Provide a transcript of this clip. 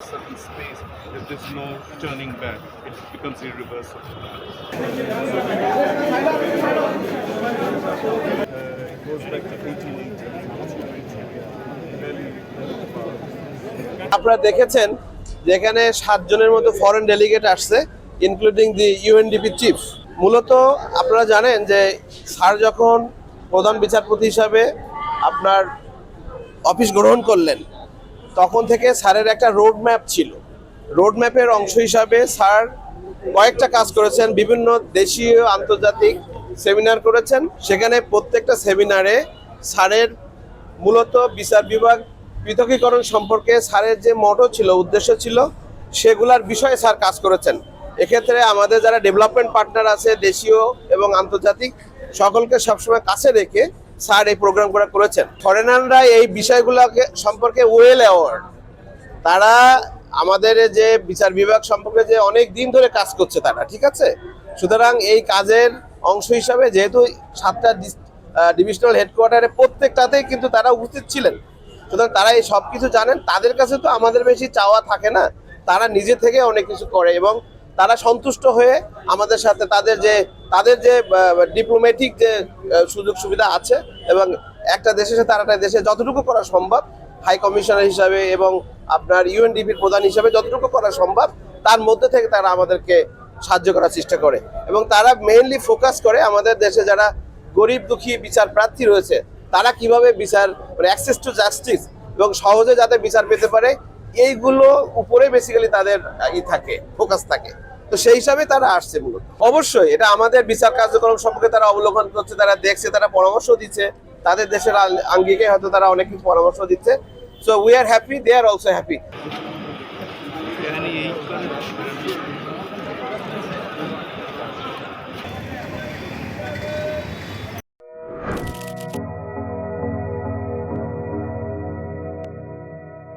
certain space, if there's no turning back, it becomes irreversible. Uh, it goes back to 1880. Very আপনারা দেখেছেন যে এখানে সাতজনের মতো ফরেন ডেলিগেট আসছে ইনক্লুডিং দি ইউএনডিপি চিফ মূলত আপনারা জানেন যে স্যার যখন প্রধান বিচারপতি হিসাবে আপনার অফিস গ্রহণ করলেন তখন থেকে স্যারের একটা রোড ম্যাপ ছিল। রোড ম্যাপের অংশ হিসাবে স্যার কয়েকটা কাজ করেছেন, বিভিন্ন দেশীয় আন্তর্জাতিক সেমিনার করেছেন। সেখানে প্রত্যেকটা সেমিনারে স্যারের মূলত বিচার বিভাগ পৃথকীকরণ সম্পর্কে স্যারের যে মটো ছিল, উদ্দেশ্য ছিল, সেগুলার বিষয়ে স্যার কাজ করেছেন। এক্ষেত্রে আমাদের যারা ডেভেলপমেন্ট পার্টনার আছে, দেশীয় এবং আন্তর্জাতিক, সকলকে সবসময় কাছে রেখে স্যার এই প্রোগ্রামগুলো করেছেন। ফরেনাররা এই বিষয়গুলোকে সম্পর্কে ওয়েল অ্যাওয়ার্ড তারা আমাদের যে বিচার বিভাগ সম্পর্কে যে অনেক দিন ধরে কাজ করছে তারা, ঠিক আছে? সুতরাং এই কাজের অংশ হিসাবে যেহেতু সাতটা ডিভিশনাল হেডকোয়ার্টারে প্রত্যেকটাতেই কিন্তু তারা উপস্থিত ছিলেন। সুতরাং তারা এই সব কিছু জানেন। তাদের কাছে তো আমাদের বেশি চাওয়া থাকে না। তারা নিজে থেকে অনেক কিছু করে এবং তারা সন্তুষ্ট হয়ে আমাদের সাথে তাদের যে তাদের যে ডিপ্লোম্যাটিক যে সুযোগ সুবিধা আছে এবং একটা দেশের সাথে আরেকটা দেশে যতটুকু করা সম্ভব হাই কমিশনার হিসাবে এবং আপনার ইউএনডিপির প্রধান হিসাবে যতটুকু করা সম্ভব, তার মধ্যে থেকে তারা আমাদেরকে সাহায্য করার চেষ্টা করে। এবং তারা মেইনলি ফোকাস করে আমাদের দেশে যারা গরিব দুঃখী বিচার প্রার্থী রয়েছে, তারা কীভাবে বিচার মানে অ্যাক্সেস টু জাস্টিস এবং সহজে যাতে বিচার পেতে পারে, এইগুলো উপরে বেসিক্যালি তাদের ই থাকে ফোকাস থাকে। তো সেই হিসাবে তারা আসছে মূলত। অবশ্যই, এটা আমাদের বিচার কার্যক্রম সম্পর্কে তারা অবলোকন করছে, তারা দেখছে, তারা পরামর্শ দিচ্ছে। তাদের দেশের আঙ্গিকে হয়তো তারা অনেক কিছু পরামর্শ দিচ্ছে। So we are happy they are also happy